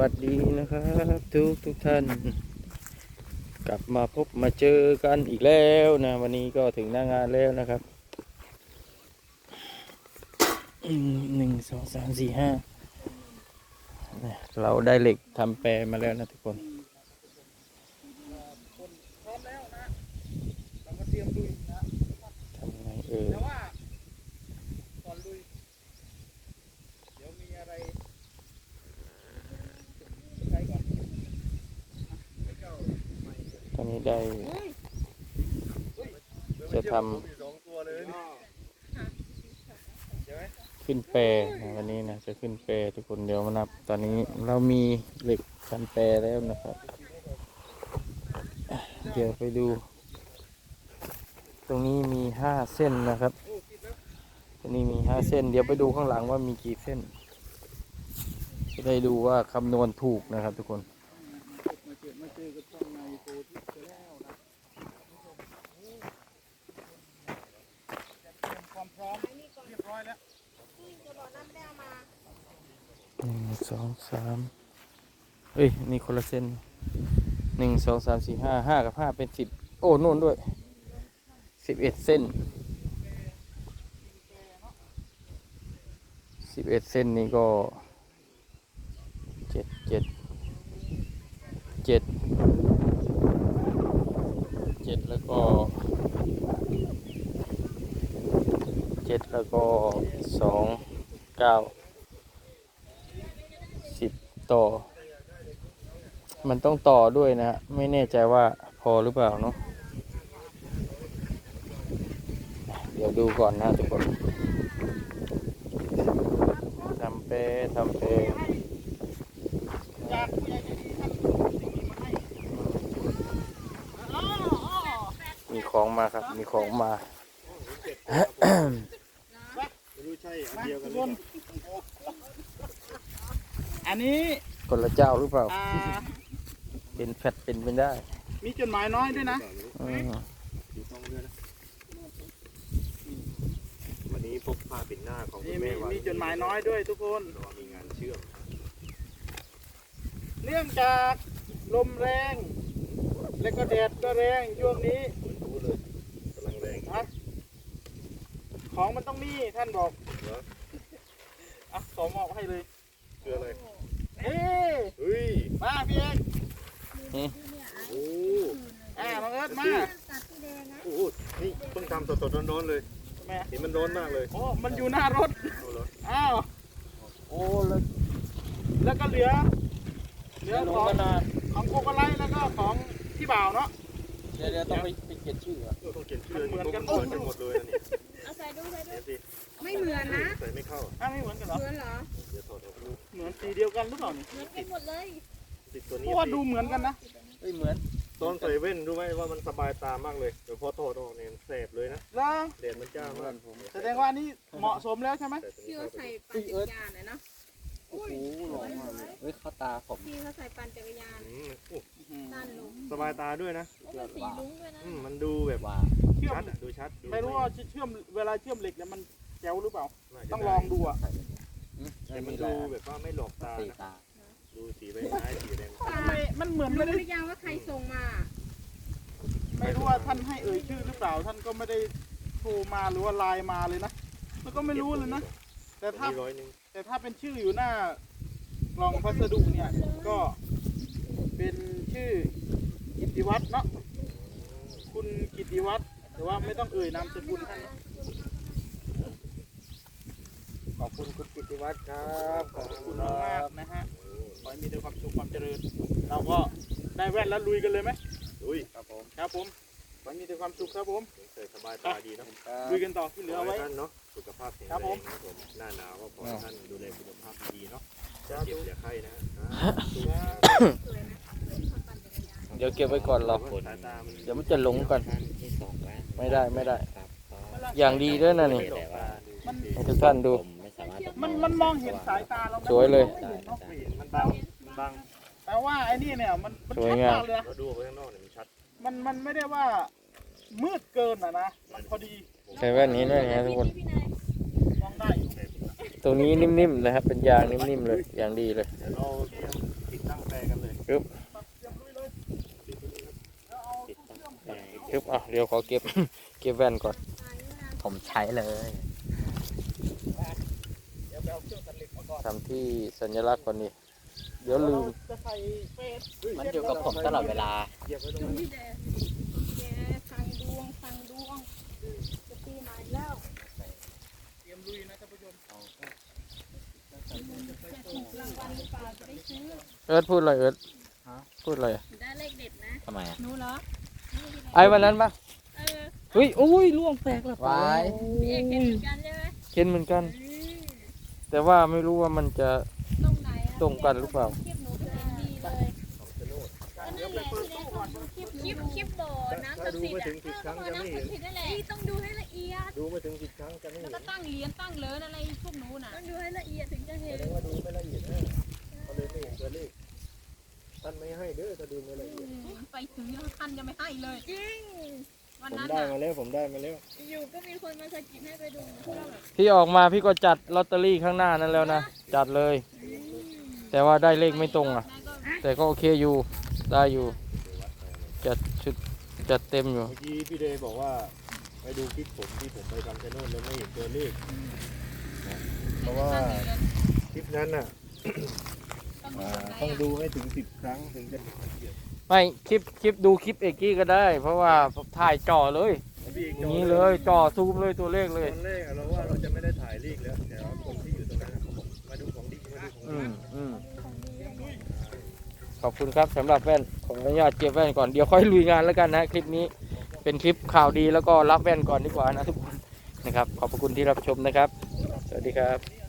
วัสดีนะครับทุกทุกท่าน กลับมาพบมาเจอกันอีกแล้วนะ วันนี้ก็ถึงหน้างานแล้วนะครับหนึ่งสองสามสี่ห้าเราได้เหล็กทำแปรมาแล้วนะทุกคน พร้อมแล้วนะเราก็เตรียมลุยนะ ทำไงเออ แต่ว่าก่อนลุย เดี๋ยวมีอะไรใช้ก่อน ตอนนี้ ได้ จะทำขึ้นแปรนะวันนี้นะจะขึ้นแปรทุกคนเดี๋ยวมานับ ตอนนี้เรามีเหล็กทำแปรแล้วนะครับ เดี๋ยวไปดู ตรงนี้มีห้าเส้นนะครับตรงนี้มีห้าเส้น เดี๋ยวไปดูข้างหลังว่ามีกี่เส้นจะได้ดูว่าคำนวณถูกนะครับทุกคน มาเจอมาเจอกับช่องในโซที่เจอแล้วนะจัดเตรียมความพร้อมเรียบร้อยแล้ว หนึ่ง สองสามเอ้ย นี่คนละเส้นหนึ่งสองสามสี่ห้าห้ากับห้าเป็นสิบโอ้นู่นด้วยสิบเอ็ดเส้นสิบเอ็ดเส้นนี่ก็เจ็ดเจ็ดเจ็ดเจ็ดแล้วก็เจ็ดแล้วก็สองเก้า ต่อ มันต้องต่อด้วยนะฮะไม่แน่ใจว่าพอหรือเปล่าเนาะเดี๋ยวดูก่อนนะทุกคนทำเปทำเป้มีของมาครับ มีของมารู้ใช่อันเดียวกันเลย อันนี้คนละเจ้าหรือเปล่า อ่าเป็นแฟดเป็นไปได้มีจดหมายน้อยด้วยนะ อืมอยู่ตรงเรือนะวันนี้พบผ้าปิดหน้าของคุมีณมีแม่วันมีจดหมายน้อยด้วยทุกคนรอมีงานเชื่อมเนื่องจากลมแรง และก็แดดก็แรงช่วงนี้เหมือนรู้เลยกำลังแรงนะของมันต้องมีท่านบอก เหรออะขอมอบให้เลย คืออะไร เฮ้ย เฮ้ย มาพี่เอก นี่ โอ้ อ่าน้องเอิร์ธมาโอ้โหนี่เพิ่งทำสดๆร้อนๆเลยทำไมเห็นมันร้อนมากเลยโอ้ มันอยู่หน้ารถ เอาเหรออ้าว โอ้แล้วแล้วก็เหลือ เหลือของของโกโกไลท์แล้วก็ของพี่บ่าวเนาะ เดี๋ยวเดี๋ยวต้องไปไปเก็บชื่อก่อนเออต้องเขียนชื่อมันเหมือนกันพวเหมือนกันหมดเลยนะนี่เอาใส่ดูใส่ดู เดี๋ยวสิไม่เหมือนนะ ใส่ไม่เข้าอ้าวไม่เหมือนกันเหรอ เหมือนเหรอ เดี๋ยวถอดออกลูกเหมือนสีเดียวกันหรือเปล่านี่เหมือนกันหมดเลยติดตัวเพนี้ราะว่าสิดูเหมือนกันนะ เฮ้ยเหมือน ตอนใส่เว่นรู้ไหมว่ามันสบายตามากเลยเดี๋ยวพอถอดออกเนี่ยมันแสบเลยนะแล้วแดดมันจ้ามากแสดงว่าอันนี้เหมาะสมแล้วใช่ไหมใส่ตัวพี่นี้เขาเข้าไปใส่ปั่นจักรยานนะเนาะโอ้โหหล่อมากเลยเฮ้ยเข้าตาผมพี่เขาใส่ปั่นจักรยานอืมโอ้สั้นลงสบายตาด้วยนะโอ้เป็นสีลุ้งด้วยนะอืมมันดูแบบว่าเชื่อมชัดอะดูชัดดูไม่รู้ว่าเชื่อมเวลาเชื่อมเหล็กเนี่ยมันแจ๋วหรือเปล่าน่าจะต้องลองดูอะแต่มันดูแบบว่าไม่หลอกตาตีนะตา ดูสีใบไม้สีแดงทำไมมันเหมือนรู้ไม่ได้หรือยังว่าใครส่งมาไม่รู้ว่าท่านให้เอ่ยชื่อหรือเปล่าท่านก็ไม่ได้โทรมาหรือว่าไลน์มาเลยนะแล้วก็ไม่รู้เลยนะ แต่ถ้าร้อยหนึ่งแต่ถ้าเป็นชื่ออยู่หน้ากล่องพัสดุเนี่ยก็เป็นชื่อกิติวัฒน์เนาะคุณกิติวัฒน์แต่ว่าไม่ต้องเอ่ยนามสกุลท่านนะขอบคุณคุณกิติวัฒน์ครับขอบคุณมากนะฮะขอให้มีแต่ความสุขความเจริญ เราก็ได้แว่นแล้วลุยกันเลยไหมอุ้ยครับผมครับผมขอให้มีแต่ความสุขครับผมใส่สบายตาดีเนาะลุยกันต่อที่เหลือเอาไว้ขให้ท่านเนาะสุขภาพแข็งครับแรผงมนะครับผมหน้าหนาวก็ขอให้ท่านดูแลสุขภาพดีเนาะสาเจ็บธุอย่าไข้นะฮะเดี๋ยวเก็บไว้ก่อนเราสายตามันเดี๋ยวมันจะหลงก่อนไม่ได้ไม่ได้ อย่างดีด้วยนะนี่ไม่หลอกตาดูมันให้ทุกท่านดู มันมันมองเห็นสายตาเราไหมสวยเลยไม่เห็นเนอะไม่เห็นมันบังมันบังแต่ว่าไอ้นี่เนี่ยมันมันสวยชัดงามมากเลยนะเราดูออกไปข้างนอกเนี่ยมันชัดมันมันไม่ได้ว่ามืดเกินอะนะมันพอดีใส่แว่นนี้ด้วยนะทุกคนพี่นายมองได้อยู่ตรงนี้นิ่มๆนะครับ เป็นยางนิ่มๆเลย อย่างดีเลย เดี๋ยวเราตั้งแต่กันเลยปึ๊บปึ๊บอะเดี๋ยวขอเก็บ เก็บแว่นก่อน ผมใช้เลย ทำที่สัญลักษณ์ก่อนนี่เดี๋ยวลืมจะใส่เฟซมันอยู่กับผมตลอดเวลาเหยียบไว้ตรงดูนั้นที่แดงแกฟังดวงฟังดวงจะปีใหม่แล้วเตรียมลุยนะท่านผู้ชมจะถูกรางวัลหรือเปล่าจะได้ซื้อเอิร์ธพูดอะไรเอิร์ธพูดอะไรอะได้เลขเด็ดนะทำไมอะหนูเหรอไอวันนั้นปะเออเฮ้ยโอ้ยล่วงแตกแล้ววายพี่เอกเห็นเหมือนกันใช่ไหมเห็นเหมือนกันอืม แต่ว่าไม่รู้ว่ามันจะ ตรงไหนอะตรงกันหรือเปล่า คลิปหนูเป็นดีเลยก็นั่นแหละที่แรกต้องดูคลิปคลิปคลิปบ่อน้ำศักดิ์สิทธิ์อะเออก็บ่อน้ำศักดิ์สิทธิ์นั่นแหละต้องดูให้ละเอียด ดูไม่ถึงสิบครั้งจะไม่แล้วเห็ก็นตั้งเหรียญตั้งเหริญอะไรพวกหนูน่ะ ต้องดูให้ละเอียดถึงจะเห็แสนดงว่าดูไม่ละเอียดนะเขาเลยไม่เห็นตัวเลขท่านไม่ให้เด้อถ้าดูไม่ละเอียดไปถึงแล้วท่านจะไม่ให้เลย จริง วันผมนั้นได้น่ะมาแล้วผมได้มาแล้วอยู่ก็มีคนมาสะกิดให้ไปดูพวกเราแบบพี่ออกมาพี่ก็จัดลอตเตอรี่ข้างหน้านั้นแล้วนะ จัดเลย แต่ว่าได้เลขไม่ตรงอะแต่ก็โอเคอยู่ได้อยู่ จัดชุดจัดเต็มอยู่ เมื่อกี้พี่เดย์บอกว่าไปดูคลิปผมที่ผมไปคำชะโนดแล้วไม่เห็นตัวเลขนะเพราะว่าคลิปนั้นน่ะอ่าต้องดูให้ถึงสิบครั้งถึงจะ ไม่คลิปคลิปดูคลิปเอกกี้ก็ได้ เพราะว่าถ่ายจ่อเลยพี่อย่างนี้เลยจ่อซูมเลยตัวเลขเลยตอนแรกอะเราว่าเราจะไม่ได้ถ่ายเลขแล้วแต่ว่าคนที่อยู่ตรงนั้นอะเขาบอกมาดูของดีมาดูของอืดีมอืมขอบคุณครับสำหรับแว่นขออนุญาตเก็บแว่นก่อนเดี๋ยวค่อยลุยงานแล้วกันนะคลิปนี้เป็นคลิปข่าวดีแล้วก็รับแว่นก่อนดีกว่านะทุกคนนะครับ ขอบพระคุณที่รับชมนะครับ สวัสดีครับ